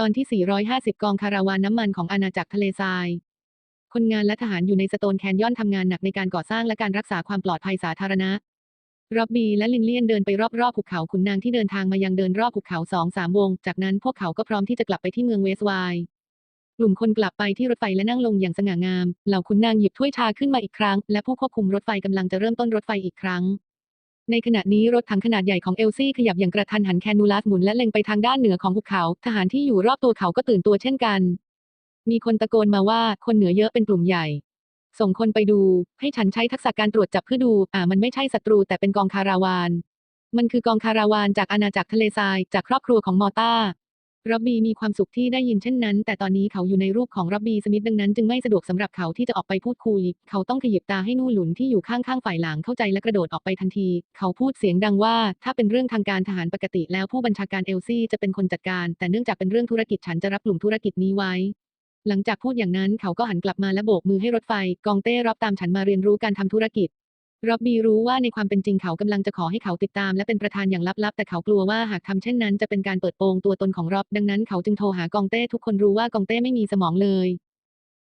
ตอนที่ 450 กองคาราวานน้ำมันของอาณาจักรทะเลทราย คนงานและทหารอยู่ในสโตนแคนยอนทำงานหนักในการก่อสร้างและการรักษาความปลอดภัยสาธารณะร็อบบี้และลินเลียนเดินไปรอบๆภูเขาขุนนางที่เดินทางมายังเดินรอบภูเขาสองสามวง จากนั้นพวกเขาก็พร้อมที่จะกลับไปที่เมืองเวสต์ไวน์กลุ่มคนกลับไปที่รถไฟและนั่งลงอย่างสง่างาม เหล่าขุนนางหยิบถ้วยชาขึ้นมาอีกครั้ง และผู้ควบคุมรถไฟกำลังจะเริ่มต้นรถไฟอีกครั้ง ในขณะนี้รถถังขนาดใหญ่ของเอลซี่ขยับอย่างกระทันหันแคนูลัสหมุนและเล็งไปทางด้านเหนือของภูเขา ทหารที่อยู่รอบตัวเขาก็ตื่นตัวเช่นกัน มีคนตะโกนมาว่าคนเหนือเยอะเป็นกลุ่มใหญ่ ส่งคนไปดู ให้ฉันใช้ทักษะการตรวจจับเพื่อดู อ่า มันไม่ใช่ศัตรูแต่เป็นกองคาราวาน มันคือกองคาราวานจากอาณาจักรทะเลทรายจากครอบครัวของมอต้า ร็อบบี้มีความสุขที่ได้ยินเช่นนั้น แต่ตอนนี้เขาอยู่ในรูปของร็อบบี้สมิธดังนั้นจึงไม่สะดวกสำหรับเขาที่จะออกไปพูดคุย เขาต้องขยิบตาให้นู่หลุนที่อยู่ข้างๆฝ่ายหลังเข้าใจและกระโดดออกไปทันที เขาพูดเสียงดังว่า ถ้าเป็นเรื่องทางการทหารปกติแล้วผู้บัญชาการเอลซี่จะเป็นคนจัดการ แต่เนื่องจากเป็นเรื่องธุรกิจฉันจะรับกลุ่มธุรกิจนี้ไว้ หลังจากพูดอย่างนั้นเขาก็หันกลับมาและโบกมือให้รถไฟ กองเต้รับตามฉันมาเรียนรู้การทำธุรกิจ ร็อบบี้รู้ว่าในความเป็นจริงเขากำลังจะขอให้เขาติดตามและเป็นประธานอย่างลับๆ แต่เขากลัวว่าหากทำเช่นนั้นจะเป็นการเปิดโปงตัวตนของร็อบ ดังนั้นเขาจึงโทรหากองเต้ทุกคนรู้ว่ากองเต้ไม่มีสมองเลย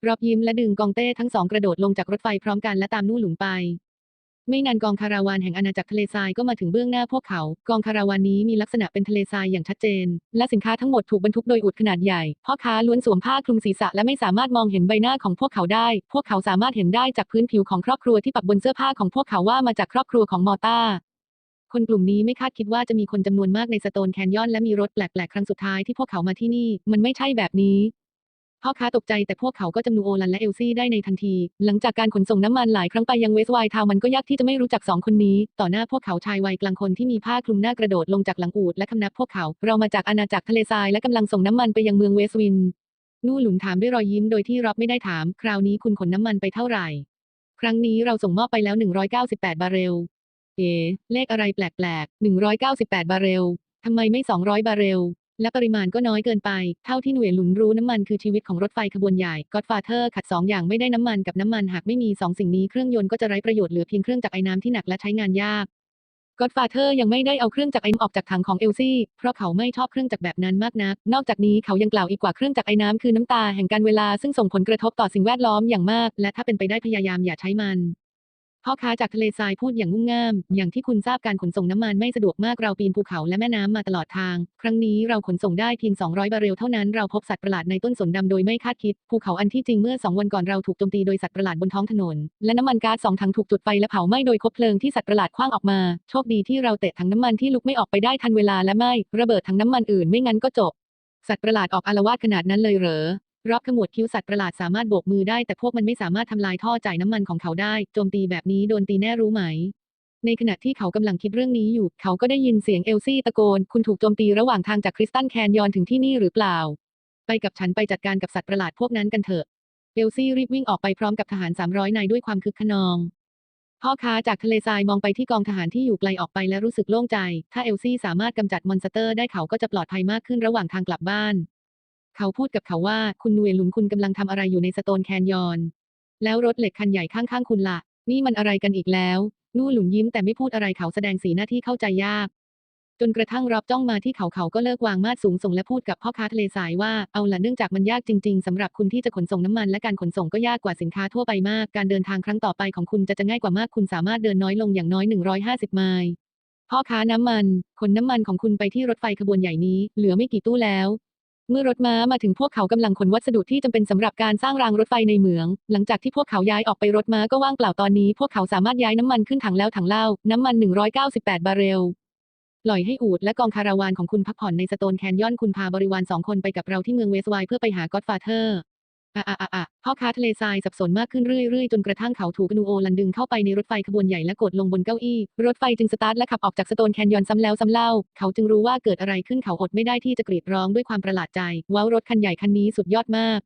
ร็อบยิ้มและดึงกองเต้ทั้งสองกระโดดลงจากรถไฟพร้อมกันและตามนู่หลุนไป ไม่นานกองคาราวานแห่งอาณาจักรทะเลทรายก็มาถึงเบื้องหน้าพวกเขา กองคาราวานนี้มีลักษณะเป็นทะเลทรายอย่างชัดเจน และสินค้าทั้งหมดถูกบรรทุกโดยอุดขนาดใหญ่ พ่อค้าล้วนสวมผ้าคลุมศีรษะและไม่สามารถมองเห็นใบหน้าของพวกเขาได้ พวกเขาสามารถเห็นได้จากพื้นผิวของครอบครัวที่ปักบนเสื้อผ้าของพวกเขาว่ามาจากครอบครัวของมอต้าคนกลุ่มนี้ไม่คาดคิดว่าจะมีคนจำนวนมากในสโตนแคนยอนและมีรถแปลกๆ ครั้งสุดท้ายที่พวกเขามาที่นี่ มันไม่ใช่แบบนี้ พ่อค้าตกใจแต่พวกเขาก็จำนูโอลันและเอลซี่ได้ในทันที หลังจากการขนส่งน้ำมันหลายครั้งไปยังเวสไวทาวมันก็ยากที่จะไม่รู้จักสองคนนี้ ต่อหน้าพวกเขาชายวัยกลางคนที่มีผ้าคลุมหน้ากระโดดลงจากหลังอูฐและคำนับพวกเขา เรามาจากอาณาจักรทะเลทรายและกำลังส่งน้ำมันไปยังเมืองเวสวิน นู่หลุนถามด้วยรอยยิ้มโดยที่ร็อบไม่ได้ถาม คราวนี้คุณขนน้ำมันไปเท่าไหร่ ครั้งนี้เราส่งมอบไปแล้ว 198 บาร์เรล เอ๋เลขอะไรแปลกๆ198 บาร์เรลทำไมไม่ 200 บาร์เรล และปริมาณก็น้อยเกินไป เท่าที่หน่วยหลุนรู้น้ำมันคือชีวิตของรถไฟขบวนใหญ่ Godfather ขัดสองอย่างไม่ได้น้ำมันกับน้ำมันหากไม่มีสองสิ่งนี้เครื่องยนต์ก็จะไร้ประโยชน์เหลือเพียงเครื่องจักรไอ้น้ำที่หนักและใช้งานยาก Godfather ยังไม่ได้เอาเครื่องจักรไอ้น้ำออกจากถังของเอลซี่เพราะเขาไม่ชอบเครื่องจักรแบบนั้นมากนัก นอกจากนี้เขายังกล่าวอีกว่าเครื่องจักรไอ้น้ำคือน้ำตาแห่งการเวลาซึ่งส่งผลกระทบต่อสิ่งแวดล้อมอย่างมาก และถ้าเป็นไปได้พยายามอย่าใช้มัน พ่อค้าจากทะเลทรายพูดอย่างงุ่มง่าม อย่างที่คุณทราบการขนส่งน้ำมันไม่สะดวกมากเราปีนภูเขาและแม่น้ำมาตลอดทาง ครั้งนี้เราขนส่งได้เพียง 200 บาร์เรลเท่านั้นเราพบสัตว์ประหลาดในต้นสนดำโดยไม่คาดคิด ภูเขาอันที่จริงเมื่อ 2 วันก่อนเราถูกโจมตีโดยสัตว์ประหลาดบนท้องถนน และน้ำมันก๊าซสองถังถูกจุดไฟและเผาไหม้โดยคบเพลิงที่สัตว์ประหลาดคว้างออกมา โชคดีที่เราเตะถังน้ำมันที่ลุกไม่ออกไปได้ทันเวลาและไม่ระเบิดถังน้ำมันอื่นไม่งั้นก็จบสัตว์ประหลาดออกอารวาสขนาดนั้นเลยเหรอ รอบขมวดคิ้วสัตว์ประหลาดสามารถโบกมือได้แต่พวกมันไม่สามารถทำลายท่อจ่ายน้ำมันของเขาได้ โจมตีแบบนี้โดนตีแน่รู้ไหม ในขณะที่เขากำลังคิดเรื่องนี้อยู่ เขาก็ได้ยินเสียงเอลซี่ตะโกน คุณถูกโจมตีระหว่างทางจากคริสตันแคนยอนถึงที่นี่หรือเปล่า ไปกับฉันไปจัดการกับสัตว์ประหลาดพวกนั้นกันเถอะ เอลซี่รีบวิ่งออกไปพร้อมกับทหาร 300 นายด้วยความคึกขนอง พ่อค้าจากทะเลทรายมองไปที่กองทหารที่อยู่ไกลออกไปและรู้สึกโล่งใจ ถ้าเอลซี่สามารถกำจัดมอนสเตอร์ได้เขาก็จะปลอดภัยมากขึ้นระหว่างทางกลับบ้าน เขาพูดกับเขาว่าคุณนวยหลุนคุณกำลังทำอะไรอยู่ในสโตนแคนยอน แล้วรถเหล็กคันใหญ่ข้างๆคุณละ่ะ นี่มันอะไรกันอีกแล้ว นู่หลุนยิ้มแต่ไม่พูดอะไรเขาแสดงสีหน้าที่เข้าใจยาก จนกระทั่งรับจ้องมาที่เขาเขาก็เลิกวางมาดสูงส่งและพูดกับพ่อค้าทะเลทรายว่าเอาละเนื่องจากมันยากจริงๆสำหรับคุณที่จะขนส่งน้ำมันและการขนส่งก็ยากกว่าสินค้าทั่วไปมาก การเดินทางครั้งต่อไปของคุณจะจะง่ายกว่ามากคุณสามารถเดินน้อยลงอย่างน้อย 150 ไมล์พ่อค้าน้ำมัน ขนน้ำมันของคุณไปที่รถไฟขบวนใหญ่นี้ เหลือไม่กี่ตู้แล้ว เมื่อรถม้ามาถึงพวกเขากำลังขนวัสดุที่จำเป็นสำหรับการสร้างรางรถไฟในเหมือง หลังจากที่พวกเขาย้ายออกไปรถม้าก็ว่างเปล่าตอนนี้ พวกเขาสามารถย้ายน้ำมันขึ้นถังแล้วถังเล่า น้ำมัน 198 บาร์เรลปล่อยให้อูดและกองคาราวานของคุณพักผ่อนในสโตนแคนยอนคุณพาบริวารสองคนไปกับเราที่เมืองเวสไวน์เพื่อไปหาก็อดฟาเธอร์ อะอะอะอะพ่อค้าทะเลทรายสับสนมากขึ้นเรื่อยๆ จนกระทั่งเขาถูกนูโอลันดึงเข้าไปในรถไฟขบวนใหญ่และกดลงบนเก้าอี้ รถไฟจึงสตาร์ทและขับออกจากสโตนแคนยอนซ้ำแล้วซ้ำเล่า เขาจึงรู้ว่าเกิดอะไรขึ้นเขาอดไม่ได้ที่จะกรีดร้องด้วยความประหลาดใจ ว้าวรถคันใหญ่คันนี้สุดยอดมาก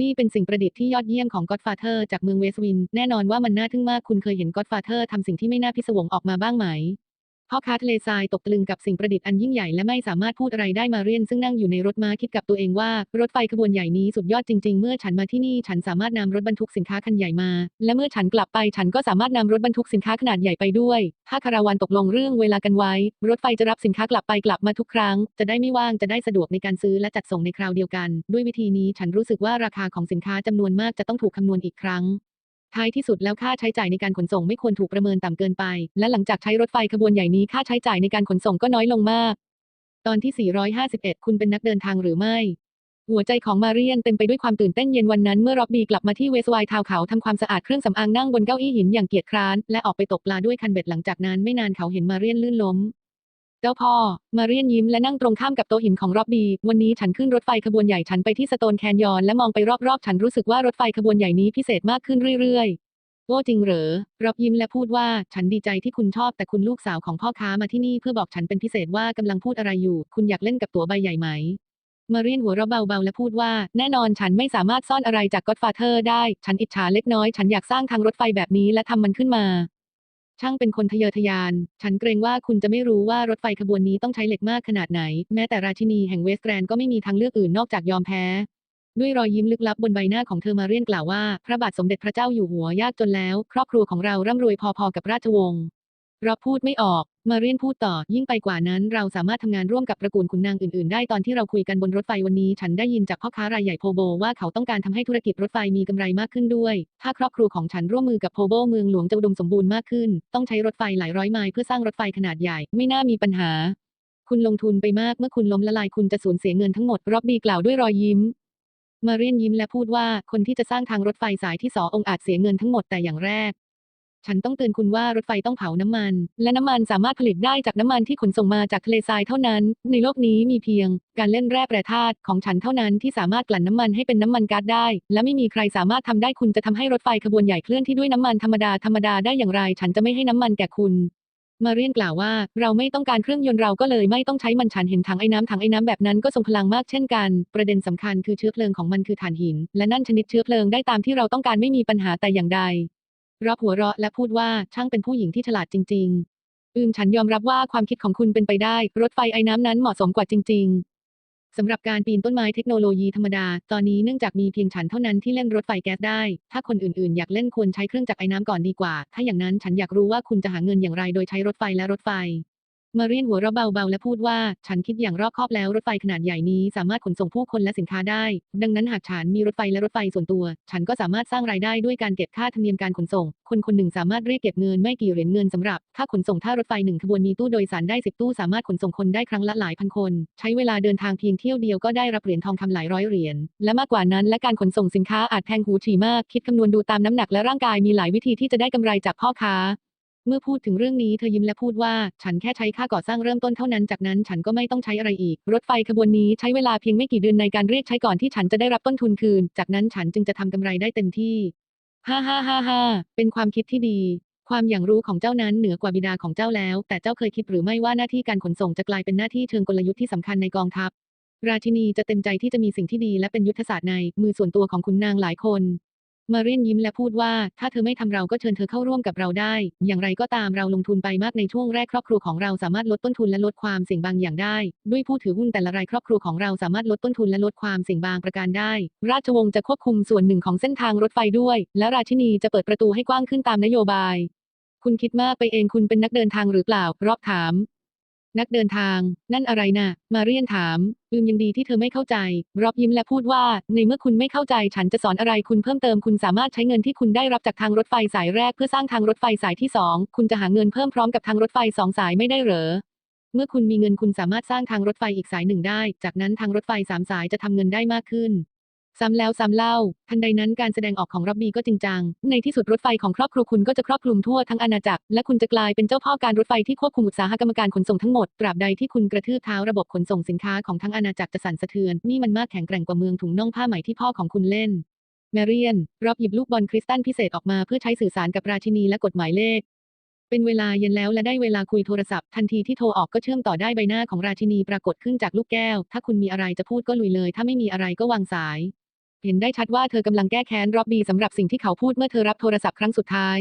นี่เป็นสิ่งประดิษฐ์ที่ยอดเยี่ยมของ Godfather จากเมืองเวสต์วิน แน่นอนว่ามันน่าทึ่งมากคุณเคยเห็น Godfather ทำสิ่งที่ไม่น่าพิศวงออกมาบ้างไหม พ่อค้าทะเลทรายตกตะลึงกับสิ่งประดิษฐ์อันยิ่งใหญ่และไม่สามารถพูดอะไรได้มาเรียนซึ่งนั่งอยู่ในรถม้าคิดกับตัวเองว่า รถไฟขบวนใหญ่นี้สุดยอดจริง ๆ เมื่อฉันมาที่นี่ฉันสามารถนำรถบรรทุกสินค้าคันใหญ่มา และเมื่อฉันกลับไปฉันก็สามารถนำรถบรรทุกสินค้าขนาดใหญ่ไปด้วยถ้าคาราวานตกลงเรื่องเวลากันไว้ รถไฟจะรับสินค้ากลับไปกลับมาทุกครั้ง จะได้ไม่ว่างจะได้สะดวกในการซื้อและจัดส่งในคราวเดียวกัน ด้วยวิธีนี้ฉันรู้สึกว่าราคาของสินค้าจำนวนมากจะต้องถูกคำนวณอีกครั้ง ท้ายที่สุดแล้วค่าใช้จ่ายในการขนส่งไม่ควรถูกประเมินต่ำเกินไป และหลังจากใช้รถไฟขบวนใหญ่นี้ค่าใช้จ่ายในการขนส่งก็น้อยลงมาก ตอนที่ 451 คุณเป็นนักเดินทางหรือไม่ หัวใจของมาเรียนเต็มไปด้วยความตื่นเต้นเย็นวันนั้นเมื่อร็อบบี้กลับมาที่เวสไวท์ทาวเขาทำความสะอาดเครื่องสำอางนั่งบนเก้าอี้หินอย่างเกียจคร้าน และออกไปตกปลาด้วยคันเบ็ดหลังจากนั้นไม่นานเขาเห็นมาเรียนลื่นล้ม เจ้าพ่อ มาเรียนยิ้มและนั่งตรงข้ามกับโต๊ะหินของร็อบบี วันนี้ฉันขึ้นรถไฟขบวนใหญ่ฉันไปที่สโตนแคนยอนและมองไปรอบๆ ฉันรู้สึกว่ารถไฟขบวนใหญ่นี้พิเศษมากขึ้นเรื่อยๆ โอ้จริงเหรอร็อบยิ้มและพูดว่าฉันดีใจที่คุณชอบแต่คุณลูกสาวของพ่อค้ามาที่นี่เพื่อบอกฉันเป็นพิเศษว่ากำลังพูดอะไรอยู่ คุณอยากเล่นกับตั๋วใบใหญ่ไหม มาเรียนหัวเราะเบาๆและพูดว่า แน่นอนฉันไม่สามารถซ่อนอะไรจากก็ d ฟาเธอร์ได้ ฉันอิจฉาเล็กน้อย ฉันอยากสร้างทางรถไฟแบบนี้และทำมันขึ้นมา ช่างเป็นคนทะเยอทะยาน ฉันเกรงว่าคุณจะไม่รู้ว่ารถไฟขบวนนี้ต้องใช้เหล็กมากขนาดไหน แม้แต่ราชินีแห่งเวสแกรนก็ไม่มีทางเลือกอื่นนอกจากยอมแพ้ ด้วยรอยยิ้มลึกลับบนใบหน้าของเธอมาเรียนกล่าวว่า พระบาทสมเด็จพระเจ้าอยู่หัวยากจนแล้ว ครอบครัวของเราร่ำรวยพอๆกับราชวงศ์เราพูดไม่ออก มาเรียนพูดต่อ ยิ่งไปกว่านั้น เราสามารถทำงานร่วมกับตระกูลขุนนางอื่นๆ ได้ตอนที่เราคุยกันบนรถไฟวันนี้ ฉันได้ยินจากพ่อค้ารายใหญ่โพโบว่าเขาต้องการทำให้ธุรกิจรถไฟมีกำไรมากขึ้นด้วย ถ้าครอบครัวของฉันร่วมมือกับโพโบเมืองหลวงจะอุดมสมบูรณ์มากขึ้น ต้องใช้รถไฟหลายร้อยไมล์เพื่อสร้างรถไฟขนาดใหญ่ ไม่น่ามีปัญหา คุณลงทุนไปมากเมื่อคุณล้มละลายคุณจะสูญเสียเงินทั้งหมดรอบบี้กล่าวด้วยรอยยิ้มมาเรียนยิ้มและพูดว่าคนที่จะสร้างทางรถไฟสายที่สององอาจเสียเงินทั้งหมดแต่อย่างแรก ฉันต้องเตือนคุณว่ารถไฟต้องเผาน้ำมัน และน้ำมันสามารถผลิตได้จากน้ำมันที่ขนส่งมาจากทะเลทรายเท่านั้น ในโลกนี้มีเพียง การเล่นแร่แปรธาตุของฉันเท่านั้นที่สามารถกลั่นน้ำมันให้เป็นน้ำมันก๊าซได้ และไม่มีใครสามารถทำได้คุณจะทำให้รถไฟขบวนใหญ่เคลื่อนที่ด้วยน้ำมันธรรมดาธรรมดาได้อย่างไร ฉันจะไม่ให้น้ำมันแก่คุณมาเรียนกล่าวว่าเราไม่ต้องการเครื่องยนต์เราก็เลยไม่ต้องใช้มันฉันเห็นถังไอ้น้ำถังไอ้น้ำแบบนั้นก็ทรงพลังมากเช่นกัน ประเด็นสำคัญคือเชื้อเพลิงของมันคือถ่านหิน และนั่นชนิดเชื้อเพลิงได้ตามที่เราต้องการไม่มีปัญหาแต่อย่างใด รอบหัวเราะและพูดว่าช่างเป็นผู้หญิงที่ฉลาดจริง ๆ อืมฉันยอมรับว่าความคิดของคุณเป็นไปได้ รถไฟไอ้น้ำนั้นเหมาะสมกว่าจริง ๆสำหรับการปีนต้นไม้เทคโนโลยีธรรมดา ตอนนี้เนื่องจากมีเพียงฉันเท่านั้นที่เล่นรถไฟแก๊สได้ ถ้าคนอื่นๆ อยากเล่นควรใช้เครื่องจักรไอ้น้ำก่อนดีกว่า ถ้าอย่างนั้นฉันอยากรู้ว่าคุณจะหาเงินอย่างไรโดยใช้รถไฟและรถไฟ มาเรียนหัวเราะเบาๆและพูดว่า ฉันคิดอย่างรอบคอบแล้วรถไฟขนาดใหญ่นี้สามารถขนส่งผู้คนและสินค้าได้ ดังนั้นหากฉันมีรถไฟและรถไฟส่วนตัว ฉันก็สามารถสร้างรายได้ด้วยการเก็บค่าธรรมเนียมการขนส่ง คนคนหนึ่งสามารถเรียกเก็บเงินไม่กี่เหรียญเงินสำหรับค่าขนส่งถ้ารถไฟหนึ่งขบวนมีตู้โดยสารได้สิบตู้สามารถขนส่งคนได้ครั้งละหลายพันคน ใช้เวลาเดินทางเพียงเที่ยวเดียวก็ได้รับเหรียญทองคำหลายร้อยเหรียญและมากกว่านั้น และการขนส่งสินค้าอาจแพงหูฉี่มาก คิดคำนวณดูตามน้ำหนักและร่างกายมีหลายวิธีที่จะได้กำไรจากพ่อค้า เมื่อพูดถึงเรื่องนี้เธอยิ้มและพูดว่า ฉันแค่ใช้ค่าก่อสร้างเริ่มต้นเท่านั้น จากนั้นฉันก็ไม่ต้องใช้อะไรอีก รถไฟขบวนนี้ใช้เวลาเพียงไม่กี่เดือนในการเรียกใช้ก่อนที่ฉันจะได้รับต้นทุนคืน จากนั้นฉันจึงจะทำกำไรได้เต็มที่ฮ่าฮ่าฮ่าฮ่าเป็นความคิดที่ดี ความอย่างรู้ของเจ้านั้นเหนือกว่าบิดาของเจ้าแล้ว แต่เจ้าเคยคิดหรือไม่ว่าหน้าที่การขนส่งจะกลายเป็นหน้าที่เชิงกลยุทธ์ที่สำคัญในกองทัพ ราชินีจะเต็มใจที่จะมีสิ่งที่ดีและเป็นยุทธศาสตร์ในมือส่วนตัวของขุนนางหลายคน มารียนยิ้มและพูดว่า ถ้าเธอไม่ทำเราก็เชิญเธอเข้าร่วมกับเราได้ อย่างไรก็ตามเราลงทุนไปมากในช่วงแรกครอบครัวของเราสามารถลดต้นทุนและลดความเสี่ยงบางอย่างได้ ด้วยผู้ถือหุ้นแต่ละรายครอบครัวของเราสามารถลดต้นทุนและลดความเสี่ยงบางประการได้ ราชวงศ์จะควบคุมส่วนหนึ่งของเส้นทางรถไฟด้วย และราชินีจะเปิดประตูให้กว้างขึ้นตามนโยบาย คุณคิดมากไปเองคุณเป็นนักเดินทางหรือเปล่ารอบถาม นักเดินทาง นั่นอะไรนะ่ะ มาเรียนถาม อืมยังดีที่เธอไม่เข้าใจ รอบยิ้มและพูดว่า ในเมื่อคุณไม่เข้าใจฉันจะสอนอะไรคุณเพิ่มเติมคุณสามารถใช้เงินที่คุณได้รับจากทางรถไฟสายแรกเพื่อสร้างทางรถไฟสายที่สองคุณจะหาเงินเพิ่มพร้อมกับทางรถไฟสองสายไม่ได้เหรอ เมื่อคุณมีเงินคุณสามารถสร้างทางรถไฟอีกสายหนึ่งได้ จากนั้นทางรถไฟสามสายจะทำเงินได้มากขึ้น ซ้ำแล้วซ้ำเล่า ทันใดนั้นการแสดงออกของร็อบบี้ก็จริงจัง ในที่สุดรถไฟของครอบครัวคุณก็จะครอบคลุมทั่วทั้งอาณาจักร และคุณจะกลายเป็นเจ้าพ่อการรถไฟที่ควบคุมอุตสาหกรรมการขนส่งทั้งหมด ตราบใดที่คุณกระทืบเท้าระบบขนส่งสินค้าของทั้งอาณาจักรจะสั่นสะเทือน นี่มันมากแข็งแกร่งกว่าเมืองถุงน่องผ้าไหมที่พ่อของคุณเล่น แมเรียนรอบหยิบลูกบอลคริสตัลพิเศษออกมาเพื่อใช้สื่อสารกับราชินีและกฎหมายเลขเป็นเวลาเย็นแล้วและได้เวลาคุยโทรศัพท์ทันทีที่โทรออกก็เชื่อมต่อได้ใบหน้าของราชินีปรากฏขึ้นจากลูกแก้ว ถ้าคุณมีอะไรจะพูดก็ลุยเลย ถ้าไม่มีอะไรก็วางสาย เห็นได้ชัดว่าเธอกำลังแก้แค้นร็อบบี้สำหรับสิ่งที่เขาพูดเมื่อเธอรับโทรศัพท์ครั้งสุดท้าย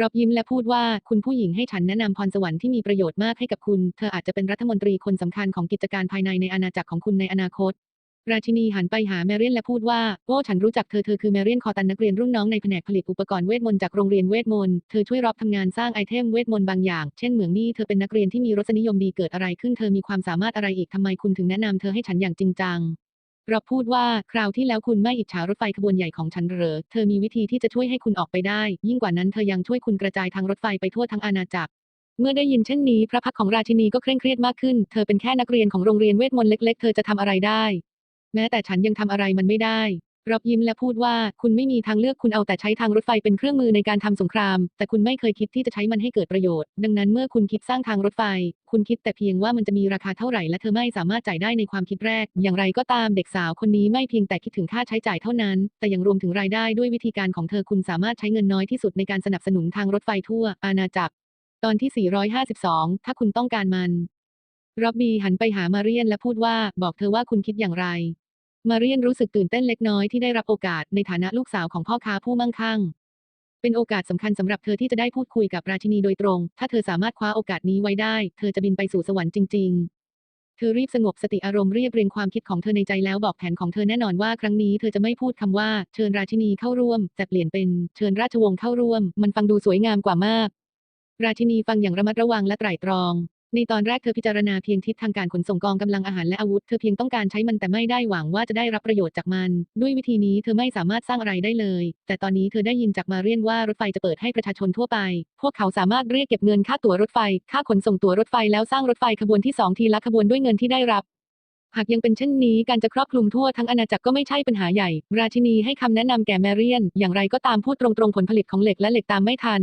รอบยิ้มและพูดว่าคุณผู้หญิงให้ฉันแนะนำพรสวรรค์ที่มีประโยชน์มากให้กับคุณ เธออาจจะเป็นรัฐมนตรีคนสำคัญของกิจการภายในในอาณาจักรของคุณในอนาคต ราชินีหันไปหาแมรี่และพูดว่าโอ้ฉันรู้จักเธอเธอคือแมรี่คอตันนักเรียนรุ่นน้องในแผนกผลิตอุปกรณ์เวทมนต์จากโรงเรียนเวทมนต์เธอช่วยรอบทำงานสร้างไอเทมเวทมนต์บางอย่าง เช่นเหมืองนี่เธอเป็นนักเรียนที่มีรสนิยมดีเกิดอะไรขึ้นเธอมีความสามารถอะไรอีกทำไมคุณถึงแนะนำเธอให้ฉันอย่างจริงจัง เราพูดว่าคราวที่แล้วคุณไม่อิจฉารถไฟขบวนใหญ่ของฉันเหรอ เธอมีวิธีที่จะช่วยให้คุณออกไปได้ ยิ่งกว่านั้นเธอยังช่วยคุณกระจายทางรถไฟไปทั่วทั้งอาณาจักร เมื่อได้ยินเช่นนี้ พระพักของราชินีก็เคร่งเครียดมากขึ้น เธอเป็นแค่นักเรียนของโรงเรียนเวทมนต์เล็ก ๆ เธอจะทำอะไรได้ แม้แต่ฉันยังทำอะไรมันไม่ได้ รอบยิ้มและพูดว่าคุณไม่มีทางเลือกคุณเอาแต่ใช้ทางรถไฟเป็นเครื่องมือในการทำสงคราม แต่คุณไม่เคยคิดที่จะใช้มันให้เกิดประโยชน์ ดังนั้นเมื่อคุณคิดสร้างทางรถไฟ คุณคิดแต่เพียงว่ามันจะมีราคาเท่าไหร่และเธอไม่สามารถจ่ายได้ในความคิดแรก อย่างไรก็ตามเด็กสาวคนนี้ไม่เพียงแต่คิดถึงค่าใช้จ่ายเท่านั้น แต่ยังรวมถึงรายได้ด้วยวิธีการของเธอคุณสามารถใช้เงินน้อยที่สุดในการสนับสนุนทางรถไฟทั่ว อาณาจักร ตอนที่ 452 ถ้าคุณต้องการมัน ร็อบบี้หันไปหามาเรียนและพูดว่าบอกเธอว่าคุณคิดอย่างไร มาเรียนรู้สึกตื่นเต้นเล็กน้อยที่ได้รับโอกาสในฐานะลูกสาวของพ่อค้าผู้มั่งคั่ง เป็นโอกาสสำคัญสำหรับเธอที่จะได้พูดคุยกับราชินีโดยตรง ถ้าเธอสามารถคว้าโอกาสนี้ไว้ได้ เธอจะบินไปสู่สวรรค์จริง ๆ เธอรีบสงบสติอารมณ์เรียบเรียงความคิดของเธอในใจแล้วบอกแผนของเธอแน่นอนว่าครั้งนี้เธอจะไม่พูดคำว่าเชิญราชินีเข้าร่วม แต่เปลี่ยนเป็นเชิญราชวงศ์เข้าร่วม มันฟังดูสวยงามกว่ามาก ราชินีฟังอย่างระมัดระวังและไตร่ตรอง ในตอนแรกเธอพิจารณาเพียงทิศทางการขนส่งกองกำลังอาหารและอาวุธ เธอเพียงต้องการใช้มันแต่ไม่ได้หวังว่าจะได้รับประโยชน์จากมัน ด้วยวิธีนี้เธอไม่สามารถสร้างอะไรได้เลย แต่ตอนนี้เธอได้ยินจากมาเรียนว่ารถไฟจะเปิดให้ประชาชนทั่วไป พวกเขาสามารถเรียกเก็บเงินค่าตั๋วรถไฟ ค่าขนส่งตั๋วรถไฟแล้วสร้างรถไฟขบวนที่สองทีละขบวนด้วยเงินที่ได้รับหากยังเป็นเช่นนี้การจะครอบคลุมทั่วทั้งอาณาจักรก็ไม่ใช่ปัญหาใหญ่ ราชินีให้คำแนะนำแก่แมเรียน อย่างไรก็ตามพูดตรงๆผลผลิตของเหล็กและเหล็กตามไม่ทัน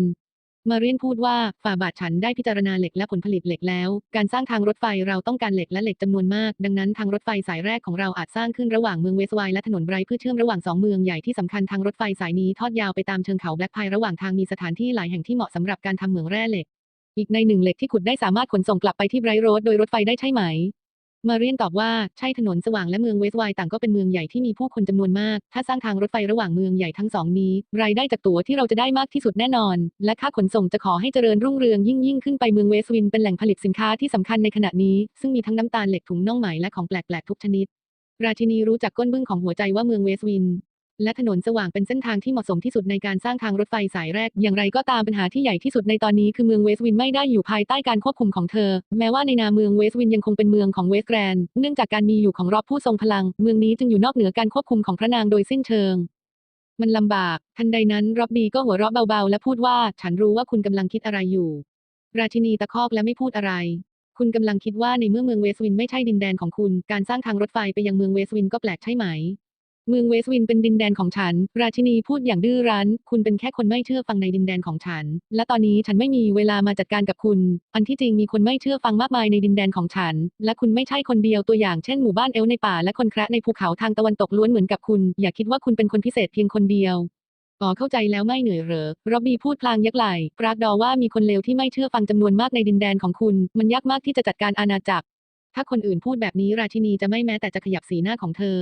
มาเรียนพูดว่าฝ่าบาทฉันได้พิจารณาเหล็กและผลผลิตเหล็กแล้ว การสร้างทางรถไฟเราต้องการเหล็กและเหล็กจำนวนมาก ดังนั้นทางรถไฟสายแรกของเราอาจสร้างขึ้นระหว่างเมืองเวสไวน์และถนนไบรท์เพื่อเชื่อมระหว่างสองเมืองใหญ่ที่สำคัญทางรถไฟสายนี้ทอดยาวไปตามเชิงเขาแบล็กไพร์ระหว่างทางมีสถานที่หลายแห่งที่เหมาะสำหรับการทำเหมืองแร่เหล็ก อีกในหนึ่งเหล็กที่ขุดได้สามารถขนส่งกลับไปที่ไบรท์โรดโดยรถไฟได้ใช่ไหม มาเรียนตอบว่า ใช่ถนนสว่างและเมืองเวสไวน์ต่างก็เป็นเมืองใหญ่ที่มีผู้คนจำนวนมาก ถ้าสร้างทางรถไฟระหว่างเมืองใหญ่ทั้งสองนี้ รายได้จากตั๋วที่เราจะได้มากที่สุดแน่นอน และค่าขนส่งจะขอให้เจริญรุ่งเรืองยิ่งยิ่งขึ้นไปเมืองเวสวินเป็นแหล่งผลิตสินค้าที่สำคัญในขณะนี้ ซึ่งมีทั้งน้ำตาลเหล็กถุงน่องไหมและของแปลกๆทุกชนิด ราชินีรู้จักก้นบึ้งของหัวใจว่าเมืองเวสวิน และถนนสว่างเป็นเส้นทางที่เหมาะสมที่สุดในการสร้างทางรถไฟสายแรก อย่างไรก็ตามปัญหาที่ใหญ่ที่สุดในตอนนี้คือเมืองเวสต์วินไม่ได้อยู่ภายใต้การควบคุมของเธอ แม้ว่าในนามเมืองเวสต์วินยังคงเป็นเมืองของเวสแกรนด์เนื่องจากการมีอยู่ของรอบผู้ทรงพลัง เมืองนี้จึงอยู่นอกเหนือการควบคุมของพระนางโดยสิ้นเชิงมันลำบาก ทันใดนั้นร็อบบี้ก็หัวเราะเบาๆ และพูดว่า ฉันรู้ว่าคุณกำลังคิดอะไรอยู่ ราชินีตะคอกและไม่พูดอะไร คุณกำลังคิดว่าในเมื่อเมืองเวสวินไม่ใช่ดินแดนของคุณ การสร้างทางรถไฟไปยังเมืองเวสวินก็แปลกใช่ไหม เมืองเวสวินเป็นดินแดนของฉัน ราชินีพูดอย่างดื้อรั้น คุณเป็นแค่คนไม่เชื่อฟังในดินแดนของฉัน และตอนนี้ฉันไม่มีเวลามาจัดการกับคุณ อันที่จริงมีคนไม่เชื่อฟังมากมายในดินแดนของฉัน และคุณไม่ใช่คนเดียวตัวอย่างเช่นหมู่บ้านเอลในป่าและคนแคระในภูเขาทางตะวันตกล้วนเหมือนกับคุณ อย่าคิดว่าคุณเป็นคนพิเศษเพียงคนเดียวอ๋อเข้าใจแล้วไม่เหนื่อยเหรอร็อบบี้พูดพลางยักไหล่ปรากดอว่ามีคนเลวที่ไม่เชื่อฟังจำนวนมากในดินแดนของคุณ มันยากมากที่จะจัดการอาณาจักร ถ้าคนอื่นพูดแบบนี้ราชินีจะไม่แม้แต่จะขยับสีหน้าของเธอ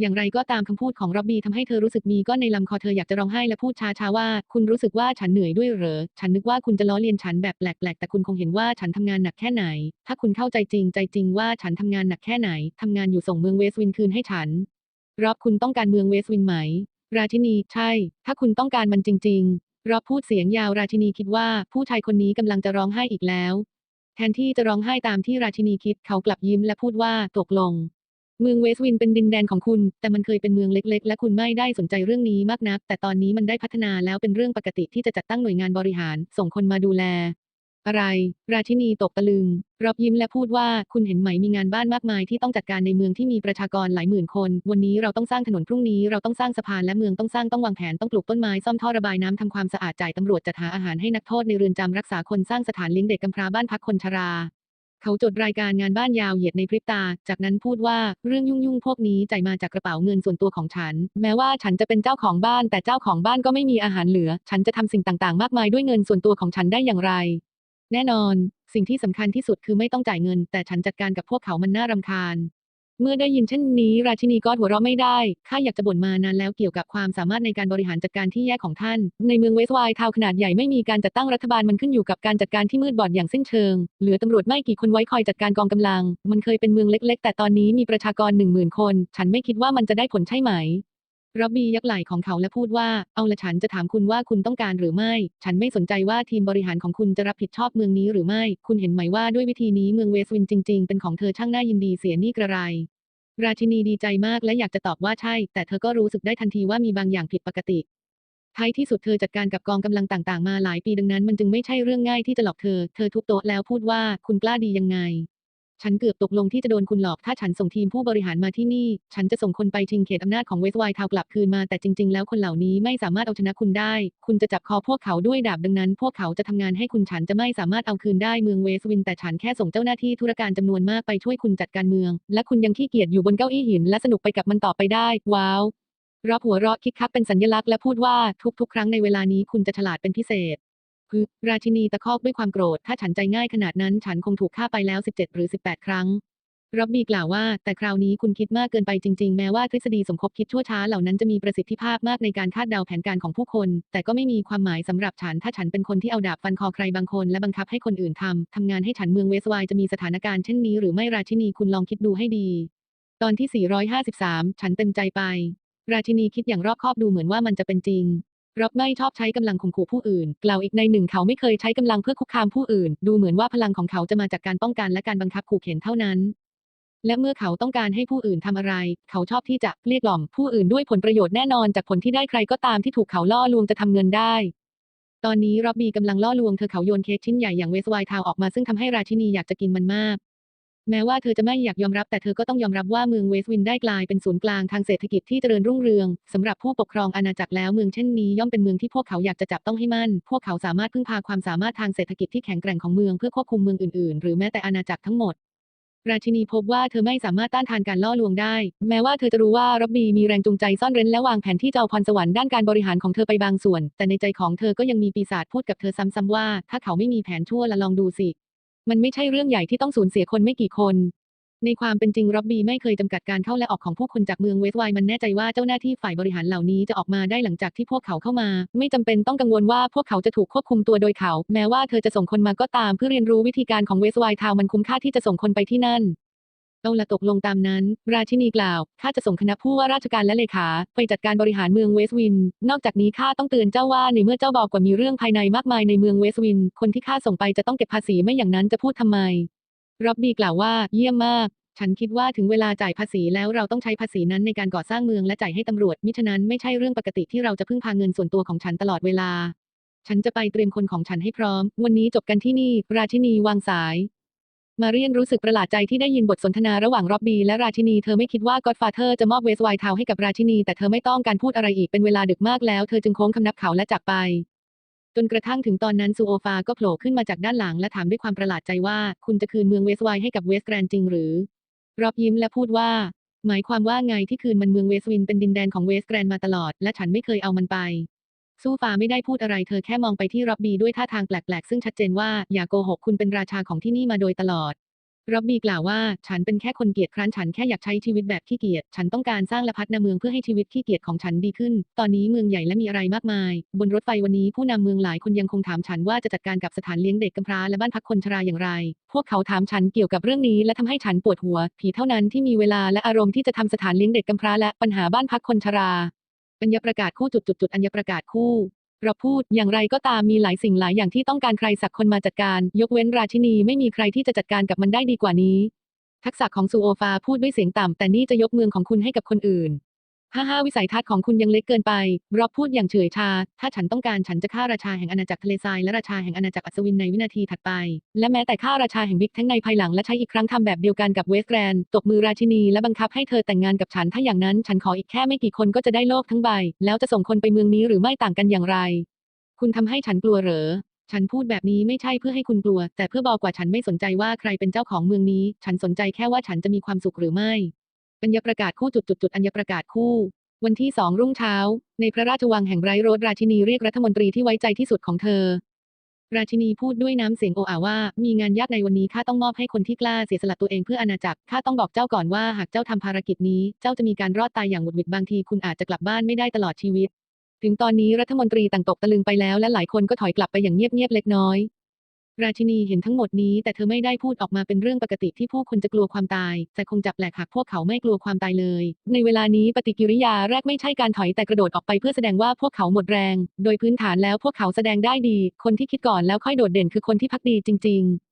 อย่างไรก็ตามคำพูดของร็อบบี้ทำให้เธอรู้สึกมีก้อนในลำคอเธออยากจะร้องไห้และพูดช้าๆว่า คุณรู้สึกว่าฉันเหนื่อยด้วยเหรอ ฉันนึกว่าคุณจะล้อเลียนฉันแบบแปลกๆ แต่คุณคงเห็นว่าฉันทำงานหนักแค่ไหน ถ้าคุณเข้าใจจริงใจจริงว่าฉันทำงานหนักแค่ไหนทำงานอยู่ส่งเมืองเวสวินคืนให้ฉันร็อบคุณต้องการเมืองเวสวินไหม ราชินี ใช่ ถ้าคุณต้องการมันจริง ๆร็อบพูดเสียงยาวราชินีคิดว่าผู้ชายคนนี้กำลังจะร้องไห้อีกแล้ว แทนที่จะร้องไห้ตามที่ราชินีคิดเขากลับยิ้มและพูดว่าตกลง เมืองเวสวินเป็นดินแดนของคุณ แต่มันเคยเป็นเมืองเล็ก ๆ และคุณไม่ได้สนใจเรื่องนี้มากนัก แต่ตอนนี้มันได้พัฒนาแล้วเป็นเรื่องปกติที่จะจัดตั้งหน่วยงานบริหาร ส่งคนมาดูแล อะไร ราชินีตกตะลึงรับยิ้มและพูดว่า คุณเห็นไหมมีงานบ้านมากมายที่ต้องจัดการในเมืองที่มีประชากรหลายหมื่นคน วันนี้เราต้องสร้างถนนพรุ่งนี้เราต้องสร้างสะพานและเมืองต้องสร้างต้องวางแผนต้องปลูกต้นไม้ซ่อมท่อระบายน้ำทำความสะอาดจ่ายตำรวจจัดหาอาหารให้นักโทษในเรือนจำรักษาคนสร้างสถานเลี้ยงเด็กกำพร้าบ้านพักคนชรา เขาจดรายการงานบ้านยาวเหยียดในพริบตา จากนั้นพูดว่าเรื่องยุ่งๆพวกนี้จ่ายมาจากกระเป๋าเงินส่วนตัวของฉัน แม้ว่าฉันจะเป็นเจ้าของบ้าน แต่เจ้าของบ้านก็ไม่มีอาหารเหลือ ฉันจะทำสิ่งต่างๆ มากมายด้วยเงินส่วนตัวของฉันได้อย่างไร แน่นอน สิ่งที่สำคัญที่สุดคือไม่ต้องจ่ายเงิน แต่ฉันจัดการกับพวกเขามันน่ารำคาญ เมื่อได้ยินเช่นนี้ราชินีก็หัวเราะไม่ได้ ข้าอยากจะบ่นมานานแล้วเกี่ยวกับความสามารถในการบริหารจัดการที่แย่ของท่าน ในเมืองเวสต์ไวท์ทาวขนาดใหญ่ไม่มีการจัดตั้งรัฐบาลมันขึ้นอยู่กับการจัดการที่มืดบอดอย่างสิ้นเชิง เหลือตำรวจไม่กี่คนไว้คอยจัดการกองกำลัง มันเคยเป็นเมืองเล็ก ๆ แต่ตอนนี้มีประชากรหนึ่งหมื่นคน ฉันไม่คิดว่ามันจะได้ผลใช่ไหม ร็อบบี้ยักไหล่ของเขาและพูดว่า เอาละฉันจะถามคุณว่าคุณต้องการหรือไม่ ฉันไม่สนใจว่าทีมบริหารของคุณจะรับผิดชอบเมืองนี้หรือไม่ คุณเห็นไหมว่าด้วยวิธีนี้เมืองเวสต์วินจริง ๆ เป็นของเธอช่างน่ายินดีเสียนี่กระไร ราชินีดีใจมากและอยากจะตอบว่าใช่ แต่เธอก็รู้สึกได้ทันทีว่ามีบางอย่างผิดปกติท้ายที่สุดเธอจัดการกับกองกำลังต่างๆ มาหลายปีดังนั้นมันจึงไม่ใช่เรื่องง่ายที่จะหลอกเธอ เธอทุบโต๊ะแล้วพูดว่าคุณกล้าดียังไง ฉันเกือบตกลงที่จะโดนคุณหลอก ถ้าฉันส่งทีมผู้บริหารมาที่นี่ ฉันจะส่งคนไปชิงเขตอำนาจของเวสไวท์ทาวกลับคืนมา แต่จริง ๆ แล้วคนเหล่านี้ไม่สามารถเอาชนะคุณได้ คุณจะจับคอพวกเขาด้วยดาบดังนั้น พวกเขาจะทำงานให้คุณฉันจะไม่สามารถเอาคืนได้เมืองเวสวิน แต่ฉันแค่ส่งเจ้าหน้าที่ธุรการจำนวนมากไปช่วยคุณจัดการเมือง และคุณยังขี้เกียจอยู่บนเก้าอี้หิน และสนุกไปกับมันต่อไปได้ ว้าวรอบหัวเราะคิกคักเป็นสัญลักษณ์และพูดว่าทุกๆ ครั้งในเวลานี้คุณจะฉลาดเป็นพิเศษ พึราชินีตะคอกด้วยความโกรธ ถ้าฉันใจง่ายขนาดนั้นฉันคงถูกฆ่าไปแล้ว 17 หรือ 18 ครั้งร็อบบี้กล่าวว่า แต่คราวนี้คุณคิดมากเกินไปจริง ๆ แม้ว่าทฤษฎีสมคบคิดชั่วช้าเหล่านั้นจะมีประสิทธิภาพมากในการคาดเดาแผนการของผู้คน แต่ก็ไม่มีความหมายสำหรับฉัน ถ้าฉันเป็นคนที่เอาดาบฟันคอใครบางคน และบังคับให้คนอื่นทำทำงานให้ฉันเมืองเวสไวน์จะมีสถานการณ์เช่นนี้หรือไม่ราชินีคุณลองคิดดูให้ดี ตอนที่ 453 ฉันเต็มใจไป ราชินีคิดอย่างรอบคอบดูเหมือนว่ามันจะเป็นจริง ร็อบไม่ชอบใช้กำลังข่มขู่ผู้อื่น กล่าวอีกในหนึ่งเขาไม่เคยใช้กำลังเพื่อคุกคามผู้อื่น ดูเหมือนว่าพลังของเขาจะมาจากการป้องกันและการบังคับขู่เข็นเท่านั้น และเมื่อเขาต้องการให้ผู้อื่นทำอะไร เขาชอบที่จะเรียกกล่อมผู้อื่นด้วยผลประโยชน์แน่นอนจากผลที่ได้ใครก็ตามที่ถูกเขาล่อลวงจะทำเงินได้ ตอนนี้ร็อบบี้กำลังล่อลวงเธอเขาโยนเค้กชิ้นใหญ่อย่างเวสไวทาวออกมาซึ่งทำให้ราชินีอยากจะกินมันมาก แม้ว่าเธอจะไม่อยากยอมรับแต่เธอก็ต้องยอมรับว่าเมืองเวสต์วินได้กลายเป็นศูนย์กลางทางเศรษฐกิจที่เจริญรุ่งเรืองสำหรับผู้ปกครองอาณาจักรแล้วเมืองเช่นนี้ย่อมเป็นเมืองที่พวกเขาอยากจะจับต้องให้มั่น พวกเขาสามารถพึ่งพาความสามารถทางเศรษฐกิจที่แข็งแกร่งของเมืองเพื่อควบคุมเมืองอื่นๆ หรือแม้แต่อาณาจักรทั้งหมดราชินีพบว่าเธอไม่สามารถต้านทานการล่อลวงได้ แม้ว่าเธอจะรู้ว่าร็อบบี้มีแรงจูงใจซ่อนเร้นและวางแผนที่จะเอาพรสวรรค์ด้านการบริหารของเธอไปบางส่วน แต่ในใจของเธอก็ยังมีปีศาจพูดกับเธอซ้ำๆว่า ถ้าเขาไม่มีแผนชั่วละลองดูสิ มันไม่ใช่เรื่องใหญ่ที่ต้องสูญเสียคนไม่กี่คน ในความเป็นจริงร็อบบี้ไม่เคยจำกัดการเข้าและออกของผู้คนจากเมืองเวสไวน์มันแน่ใจว่าเจ้าหน้าที่ฝ่ายบริหารเหล่านี้จะออกมาได้หลังจากที่พวกเขาเข้ามา ไม่จำเป็นต้องกังวลว่าพวกเขาจะถูกควบคุมตัวโดยเขา แม้ว่าเธอจะส่งคนมาก็ตามเพื่อเรียนรู้วิธีการของเวสไวน์ทาวมันคุ้มค่าที่จะส่งคนไปที่นั่น เอาละตกลงตามนั้น ราชินีกล่าว ข้าจะส่งคณะผู้ว่าราชการและเลขา ไปจัดการบริหารเมืองเวสต์วิน นอกจากนี้ข้าต้องเตือนเจ้าว่าในเมื่อเจ้าบอกว่ามีเรื่องภายในมากมายในเมืองเวสต์วิน คนที่ข้าส่งไปจะต้องเก็บภาษีไม่อย่างนั้นจะพูดทำไมร็อบบี้กล่าวว่า เยี่ยมมาก ฉันคิดว่าถึงเวลาจ่ายภาษีแล้วเราต้องใช้ภาษีนั้นในการก่อสร้างเมืองและจ่ายให้ตำรวจ มิฉะนั้นไม่ใช่เรื่องปกติที่เราจะพึ่งพาเงินส่วนตัวของฉันตลอดเวลา ฉันจะไปเตรียมคนของฉันให้พร้อม วันนี้จบกันที่นี่ ราชินีวางสาย มาเรียนรู้สึกประหลาดใจที่ได้ยินบทสนทนาระหว่างร็อบบี้และราชินีเธอไม่คิดว่าก็อดฟาเธอร์จะมอบเวสไวท์ทาวให้กับราชินี แต่เธอไม่ต้องการพูดอะไรอีกเป็นเวลาดึกมากแล้ว เธอจึงโค้งคำนับเขาและจากไป จนกระทั่งถึงตอนนั้นซูโอฟาก็โผล่ขึ้นมาจากด้านหลังและถามด้วยความประหลาดใจว่า คุณจะคืนเมืองเวสไวน์ให้กับเวสแกรนจริงหรือรอบยิ้มและพูดว่า หมายความว่าไงที่คืนมันเมืองเวสวินเป็นดินแดนของเวสแกรนมาตลอด และฉันไม่เคยเอามันไป สู้ฟ้าไม่ได้พูดอะไรเธอแค่มองไปที่ร็อบบี้ด้วยท่าทางแปลกๆ ซึ่งชัดเจนว่าอย่าโกหกคุณเป็นราชาของที่นี่มาโดยตลอดร็อบบี้กล่าวว่า ฉันเป็นแค่คนเกียจคร้านฉันแค่อยากใช้ชีวิตแบบขี้เกียจฉันต้องการสร้างและพัฒนาเมืองเพื่อให้ชีวิตขี้เกียจของฉันดีขึ้น ตอนนี้เมืองใหญ่และมีอะไรมากมาย บนรถไฟวันนี้ผู้นำเมืองหลายคนยังคงถามฉันว่าจะจัดการกับสถานเลี้ยงเด็กกำพร้าและบ้านพักคนชราอย่างไร พวกเขาถามฉันเกี่ยวกับเรื่องนี้และทำให้ฉันปวดหัว ผีเท่านั้นที่มีเวลาและอารมณ์ที่จะทำสถานเลี้ยงเด็กกำพร้าและปัญหาบ้านพักคนชรา อัญญาประกาศคู่จุดจุดจุดอัญญประกาศคู่เราพูดอย่างไรก็ตามมีหลายสิ่งหลายอย่างที่ต้องการใครสักคนมาจัดการ ยกเว้นราชินีไม่มีใครที่จะจัดการกับมันได้ดีกว่านี้ ทักษะของซูโอฟาพูดด้วยเสียงต่ำแต่นี่จะยกเมืองของคุณให้กับคนอื่น ฮ่าฮ่าวิสัยทัศน์ของคุณยังเล็กเกินไปรอบพูดอย่างเฉยชา ถ้าฉันต้องการฉันจะฆ่าราชาแห่งอาณาจักรทะเลทรายและราชาแห่งอาณาจักรอัศวินในวินาทีถัดไป และแม้แต่ฆ่าราชาแห่งบิ๊กแทั้งในภายหลังและใช้อีกครั้งทำแบบเดียวกันกับเวสแกรนตบมือราชินีและบังคับให้เธอแต่งงานกับฉัน ถ้าอย่างนั้นฉันขออีกแค่ไม่กี่คนก็จะได้โลกทั้งใบ แล้วจะส่งคนไปเมืองนี้หรือไม่ต่างกันอย่างไร คุณทำให้ฉันกลัวเหรอฉันพูดแบบนี้ไม่ใช่เพื่อให้คุณกลัว แต่เพื่อบอกว่าฉันไม่สนใจว่าใครเป็นเจ้าของเมืองนี้ ฉันสนใจแค่ว่าฉันจะมีความสุขหรือไม่ อัญญประกาศคู่จุดจุดจุดอัญญประกาศคู่ วันที่สองรุ่งเช้า ในพระราชวังแห่งไรโรดราชินีเรียกรัฐมนตรีที่ไว้ใจที่สุดของเธอ ราชินีพูดด้วยน้ำเสียงโออาว่า มีงานยากในวันนี้ข้าต้องมอบให้คนที่กล้าเสียสละตัวเองเพื่ออาณาจักรข้าต้องบอกเจ้าก่อนว่าหากเจ้าทำภารกิจนี้ เจ้าจะมีการรอดตายอย่างหวุดหวิดบางทีคุณอาจจะกลับบ้านไม่ได้ตลอดชีวิต ถึงตอนนี้รัฐมนตรีต่างตกตะลึงไปแล้วและหลายคนก็ถอยกลับไปอย่างเงียบๆเล็กน้อย ราชินีเห็นทั้งหมดนี้แต่เธอไม่ได้พูดออกมาเป็นเรื่องปกติที่ผู้คนจะกลัวความตาย แต่คงจับแหลกหากพวกเขาไม่กลัวความตายเลย ในเวลานี้ปฏิกิริยาแรกไม่ใช่การถอยแต่กระโดดออกไปเพื่อแสดงว่าพวกเขาหมดแรง โดยพื้นฐานแล้วพวกเขาแสดงได้ดี คนที่คิดก่อนแล้วค่อยโดดเด่นคือคนที่พักดีจริง ๆ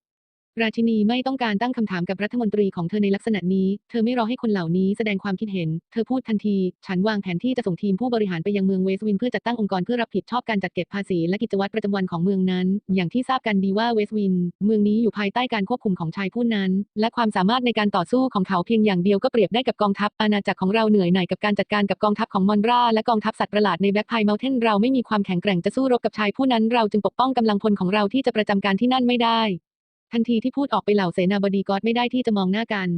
ราชินีไม่ต้องการตั้งคำถามกับรัฐมนตรีของเธอในลักษณะนี้ เธอไม่รอให้คนเหล่านี้แสดงความคิดเห็น เธอพูดทันที ฉันวางแผนที่จะส่งทีมผู้บริหารไปยังเมืองเวสต์วินเพื่อจัดตั้งองค์กรเพื่อรับผิดชอบการจัดเก็บภาษีและกิจวัตรประจำวันของเมืองนั้น อย่างที่ทราบกันดีว่าเวสต์วิน เมืองนี้อยู่ภายใต้การควบคุมของชายผู้นั้น และความสามารถในการต่อสู้ของเขาเพียงอย่างเดียวก็เปรียบได้กับกองทัพอาณาจักรของเราเหนื่อยหน่ายกับการจัดการกับกองทัพของมอนราและกองทัพสัตว์ประหลาดในแบล็กไพเมลเทนเราไม่มีความแข็งแกร่งจะสู้รบกับชายผู้นั้นเราจึงปกป้องกำลังพลของเราที่จะประจำการที่นั่นไม่ได้ ทันทีที่พูดออกไปเหล่าเสนาบดีกอดไม่ได้ที่จะมองหน้ากัน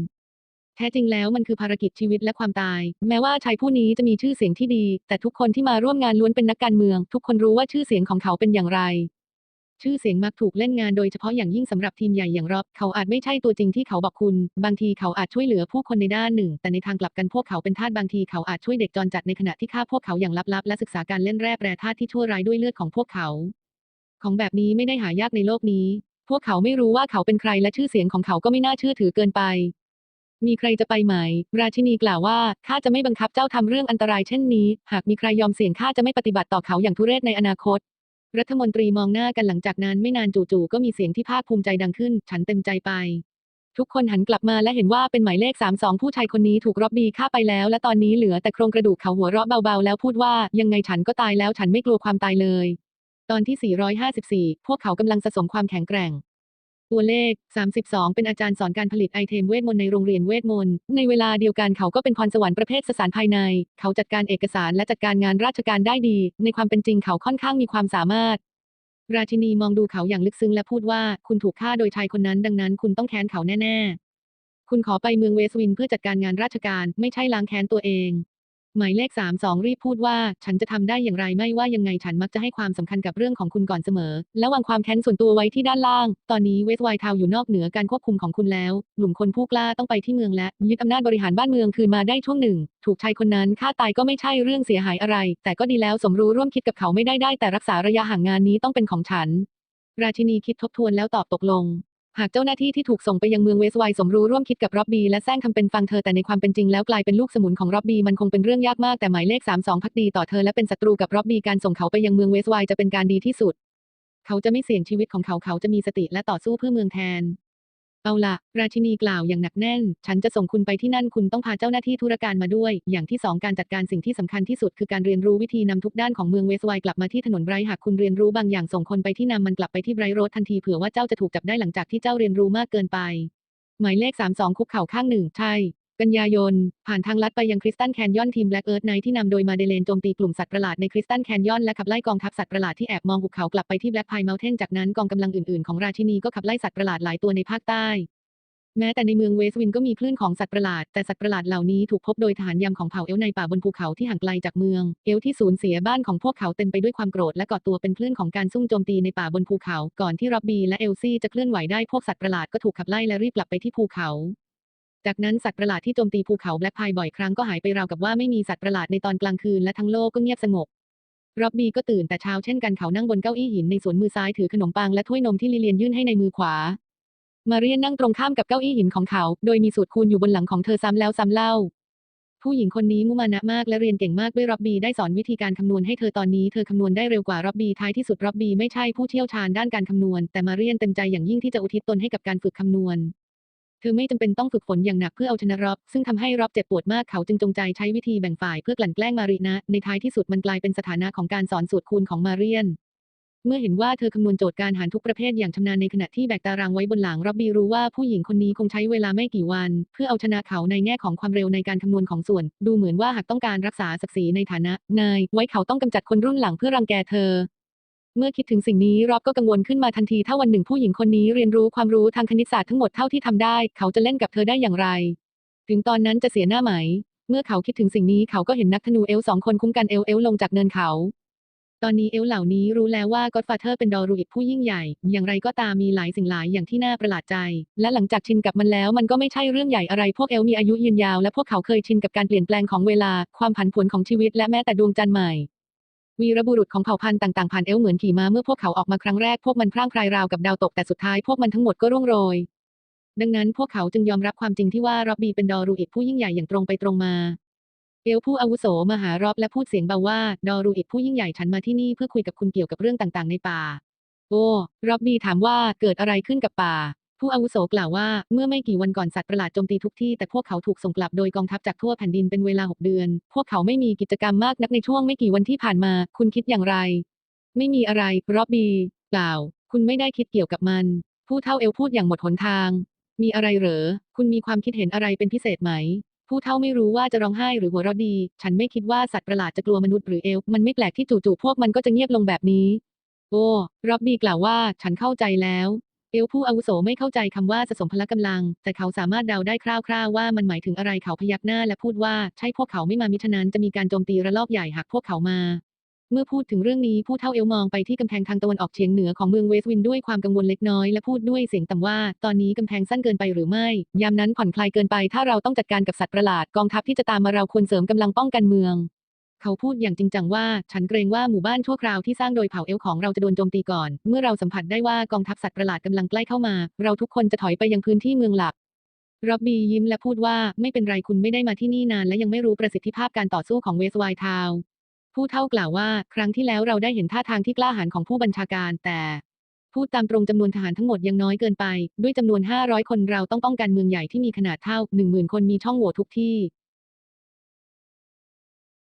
แท้จริงแล้วมันคือภารกิจชีวิตและความตาย แม้ว่าชายผู้นี้จะมีชื่อเสียงที่ดี แต่ทุกคนที่มาร่วมงานล้วนเป็นนักการเมือง ทุกคนรู้ว่าชื่อเสียงของเขาเป็นอย่างไร ชื่อเสียงมักถูกเล่นงานโดยเฉพาะอย่างยิ่งสำหรับทีมใหญ่อย่างรอบเขาอาจไม่ใช่ตัวจริงที่เขาบอกคุณ บางทีเขาอาจช่วยเหลือผู้คนในด้านหนึ่ง แต่ในทางกลับกันพวกเขาเป็นทาสบางทีเขาอาจช่วยเด็กจรจัดในขณะที่ฆ่าพวกเขาอย่างลับๆและศึกษาการเล่นแร่แปรธาตุที่ชั่วร้ายด้วยเลือดของพวกเขา ของแบบนี้ไม่ได้หายากในโลกนี้ พวกเขาไม่รู้ว่าเขาเป็นใครและชื่อเสียงของเขาก็ไม่น่าเชื่อถือเกินไป มีใครจะไปไหม ราชินีกล่าวว่าข้าจะไม่บังคับเจ้าทำเรื่องอันตรายเช่นนี้ หากมีใครยอมเสี่ยงข้าจะไม่ปฏิบัติต่อเขาอย่างทุเรศในอนาคต รัฐมนตรีมองหน้ากันหลังจากนั้นไม่นานจู่ๆก็มีเสียงที่ภาคภูมิใจดังขึ้น ฉันเต็มใจไป ทุกคนหันกลับมาและเห็นว่าเป็นหมายเลข 32 ผู้ชายคนนี้ถูกรอบบีฆ่าไปแล้ว และตอนนี้เหลือแต่โครงกระดูกเขาหัวเราะเบาๆ แล้วพูดว่ายังไงฉันก็ตายแล้วฉันไม่กลัวความตายเลย ตอนที่ 454 พวกเขากำลังสะสมความแข็งแกร่ง ตัวเลข 32 เป็นอาจารย์สอนการผลิตไอเทมเวทมนต์ในโรงเรียนเวทมนต์ ในเวลาเดียวกันเขาก็เป็นพรสวรรค์ประเภทสสารภายใน เขาจัดการเอกสารและจัดการงานราชการได้ดี ในความเป็นจริงเขาค่อนข้างมีความสามารถ ราชินีมองดูเขาอย่างลึกซึ้งและพูดว่าคุณถูกฆ่าโดยชายคนนั้น ดังนั้นคุณต้องแค้นเขาแน่ ๆ คุณขอไปเมืองเวสวินเพื่อจัดการงานราชการ ไม่ใช่ล้างแค้นตัวเอง หมายเลข 32 รีบพูดว่า ฉันจะทำได้อย่างไรไม่ว่ายังไงฉันมักจะให้ความสำคัญกับเรื่องของคุณก่อนเสมอ และวางความแค้นส่วนตัวไว้ที่ด้านล่าง ตอนนี้เวสไวท์ทาวอยู่นอกเหนือการควบคุมของคุณแล้วกลุ่มคนผู้กล้าต้องไปที่เมืองและยึดอำนาจบริหารบ้านเมืองคืนมาได้ช่วงหนึ่ง ถูกชายคนนั้นฆ่าตายก็ไม่ใช่เรื่องเสียหายอะไร แต่ก็ดีแล้วสมรู้ร่วมคิดกับเขาไม่ได้ได้ แต่รักษาระยะห่างงานนี้ต้องเป็นของฉัน ราชินีคิดทบทวนแล้วตอบตกลง หากเจ้าหน้าที่ที่ถูกส่งไปยังเมืองเวสต์ไวท์สมรู้ร่วมคิดกับร็อบบี้และแซงทำเป็นฟังเธอแต่ในความเป็นจริงแล้วกลายเป็นลูกสมุนของร็อบบี้มันคงเป็นเรื่องยากมากแต่หมายเลข 32 พักดีต่อเธอและเป็นศัตรูกับร็อบบี้การส่งเขาไปยังเมืองเวสต์ไวท์จะเป็นการดีที่สุด เขาจะไม่เสี่ยงชีวิตของเขาเขาจะมีสติและต่อสู้เพื่อเมืองแทน เอาละราชินีกล่าวอย่างหนักแน่น ฉันจะส่งคุณไปที่นั่นคุณต้องพาเจ้าหน้าที่ธุรการมาด้วย อย่างที่สองการจัดการสิ่งที่สำคัญที่สุดคือการเรียนรู้วิธีนำทุกด้านของเมืองเวสไวท์กลับมาที่ถนนไบรท์หากคุณเรียนรู้บางอย่างส่งคนไปที่นำมันกลับไปที่ไบรท์โรดทันทีเผื่อว่าเจ้าจะถูกจับได้หลังจากที่เจ้าเรียนรู้มากเกินไป หมายเลข 32 คุกเข่าข้างหนึ่งใช่ กันยายน ผ่านทางลัดไปยังคริสตันแคนยอนทีมแบล็กเอิร์ธไนที่นำโดยมาเดเลนโจมตีกลุ่มสัตว์ประหลาดในคริสตันแคนยอนและขับไล่กองทัพสัตว์ประหลาดที่แอบมองหุบเขากลับไปที่แบล็กไพเมลเทนจากนั้นกองกำลังอื่นๆของราชินีก็ขับไล่สัตว์ประหลาดหลายตัวในภาคใต้ แม้แต่ในเมืองเวสต์วินก็มีคลื่นของสัตว์ประหลาดแต่สัตว์ประหลาดเหล่านี้ถูกพบโดยทหารยามของเผ่าเอลในป่าบนภูเขาที่ห่างไกลจากเมือง เอลที่สูญเสียบ้านของพวกเขาเต็มไปด้วยความโกรธและก่อตัวเป็นคลื่นของการซุ่มโจมตีในป่าบนภูเขา ก่อนที่ร็อบบี้และเอลซี่จะเคลื่อนไหวได้พวกสัตว์ประหลาดก็ถูกขับไล่และรีบกลับไปที่ภูเขา จากนั้นสัตว์ประหลาดที่โจมตีภูเขาแบล็กไพบ่อยครั้งก็หายไปราวกับว่าไม่มีสัตว์ประหลาดในตอนกลางคืนและทั้งโลกก็เงียบสงบร็อบบี้ก็ตื่นแต่เช้าเช่นกันเขานั่งบนเก้าอี้หินในสวนมือซ้ายถือขนมปังและถ้วยนมที่ลิเลียนยื่นให้ในมือขวา มาเรียนนั่งตรงข้ามกับเก้าอี้หินของเขา โดยมีสูตรคูณอยู่บนหลังของเธอซ้ำแล้วซ้ำเล่า ผู้หญิงคนนี้มุมานะมากและเรียนเก่งมากด้วยร็อบบี้ได้สอนวิธีการคำนวณให้เธอตอนนี้เธอคำนวณได้เร็วกว่าร็อบบี้ท้ายที่สุดร็อบบี้ไม่ใช่ผู้เชี่ยวชาญด้านการคำนวณ แต่มาเรียนเต็มใจอย่างยิ่งที่จะอุทิศตนให้กับการฝึกคำนวณ เธอไม่จำเป็นต้องฝึกฝนอย่างหนักเพื่อเอาชนะรอบ ซึ่งทำให้รอบเจ็บปวดมากเขาจึงจงใจใช้วิธีแบ่งฝ่ายเพื่อกลั่นแกล้งมารีนะ ในท้ายที่สุดมันกลายเป็นสถานะของการสอนสูตรคูณของมาเรียน เมื่อเห็นว่าเธอคำนวณโจทย์การหารทุกประเภทอย่างชำนาญในขณะที่แบกตารางไว้บนหลัง ร็อบบี้รู้ว่าผู้หญิงคนนี้คงใช้เวลาไม่กี่วัน เพื่อเอาชนะเขาในแง่ของความเร็วในการคำนวณของส่วน ดูเหมือนว่าหากต้องการรักษาศักดิ์ศรีในฐานะนายไว้เขาต้องกำจัดคนรุ่นหลังเพื่อรังแกเธอ เมื่อคิดถึงสิ่งนี้ร็อบก็กังวลขึ้นมาทันทีถ้าวันหนึ่งผู้หญิงคนนี้เรียนรู้ความรู้ทางคณิตศาสตร์ทั้งหมดเท่าที่ทำได้ เขาจะเล่นกับเธอได้อย่างไร ถึงตอนนั้นจะเสียหน้าไหม เมื่อเขาคิดถึงสิ่งนี้เขาก็เห็นนักธนูเอลสองคนคุ้มกันเอลเอลลงจากเนินเขา ตอนนี้เอลเหล่านี้รู้แล้วว่าก็ d ฟาเธอร์เป็นดอรูอิดผู้ยิ่งใหญ่ อย่างไรก็ตามมีหลายสิ่งหลายอย่างที่น่าประหลาดใจ และหลังจากชินกับมันแล้วมันก็ไม่ใช่เรื่องใหญ่อะไรพวกเอลมีอายุยืนยาวและพวกเขาเคยชินกับการเปลี่ยนแปลงของเวลา ความผันผวนของชีวิตและแม้แต่ดวงจันทร์ใหม่ วีรบุรุษของเผ่าพันธุ์ต่างๆผ่านเอลเหมือนขี่ม้าเมื่อพวกเขาออกมาครั้งแรกพวกมันพร่างพรายราวกับดาวตกแต่สุดท้ายพวกมันทั้งหมดก็ร่วงโรย ดังนั้นพวกเขาจึงยอมรับความจริงที่ว่าร็อบบี้เป็นดอรูอิดผู้ยิ่งใหญ่อย่างตรงไปตรงมา เอลผู้อาวุโสมาหารอบและพูดเสียงเบาว่า ดอรูอิดผู้ยิ่งใหญ่ฉันมาที่นี่เพื่อคุยกับคุณเกี่ยวกับเรื่องต่างๆ ในป่า โอ้ร็อบบี้ถามว่าเกิดอะไรขึ้นกับป่า ผู้อาวุโสกล่าวว่า เมื่อไม่กี่วันก่อนสัตว์ประหลาดโจมตีทุกที่แต่พวกเขาถูกส่งกลับโดยกองทัพจากทั่วแผ่นดินเป็นเวลา 6 เดือน พวกเขาไม่มีกิจกรรมมากนักในช่วงไม่กี่วันที่ผ่านมา คุณคิดอย่างไร ไม่มีอะไร รอบบี้กล่าว คุณไม่ได้คิดเกี่ยวกับมัน ผู้เท่าเอลพูดอย่างหมดหนทาง มีอะไรเหรอ คุณมีความคิดเห็นอะไรเป็นพิเศษไหม ผู้เท่าไม่รู้ว่าจะร้องไห้หรือหัวเราะดี ฉันไม่คิดว่าสัตว์ประหลาดจะกลัวมนุษย์หรือเอล มันไม่แปลกที่จู่ๆพวกมันก็จะเงียบลงแบบนี้ โอ้ รอบบี้กล่าวว่า ฉันเข้าใจแล้ว เอลผู้อาวุโสไม่เข้าใจคำว่าสะสมพละกำลัง แต่เขาสามารถเดาได้คร่าวๆว่ามันหมายถึงอะไรเขาพยักหน้าและพูดว่าใช่พวกเขาไม่มามิฉะนั้นจะมีการโจมตีระลอกใหญ่หากพวกเขามา เมื่อพูดถึงเรื่องนี้ผู้เท่าเอลมองไปที่กำแพงทางตะวันออกเฉียงเหนือของเมืองเวสต์วินด้วยความกังวลเล็กน้อยและพูดด้วยเสียงต่ำว่า ตอนนี้กำแพงสั้นเกินไปหรือไม่ ยามนั้นผ่อนคลายเกินไปถ้าเราต้องจัดการกับสัตว์ประหลาดกองทัพที่จะตามมาเราควรเสริมกำลังป้องกันเมือง เขาพูดอย่างจริงจังว่า ฉันเกรงว่าหมู่บ้านชั่วคราวที่สร้างโดยเผ่าเอลของเราจะโดนโจมตีก่อน เมื่อเราสัมผัสได้ว่ากองทัพสัตว์ประหลาดกำลังใกล้เข้ามา เราทุกคนจะถอยไปยังพื้นที่เมืองหลักร็อบบี้ยิ้มและพูดว่าไม่เป็นไรคุณไม่ได้มาที่นี่นานและยังไม่รู้ประสิทธิภาพการต่อสู้ของเวสไวทาวผู้เท่ากล่าวว่า ครั้งที่แล้วเราได้เห็นท่าทางที่กล้าหาญของผู้บัญชาการ แต่ พูดตามตรงจำนวนทหารทั้งหมดยังน้อยเกินไป ด้วยจำนวน 500 คนเราต้องป้องกันเมืองใหญ่ที่มีขนาดเท่า 10,000 คนมีช่องโหว่ทุกที่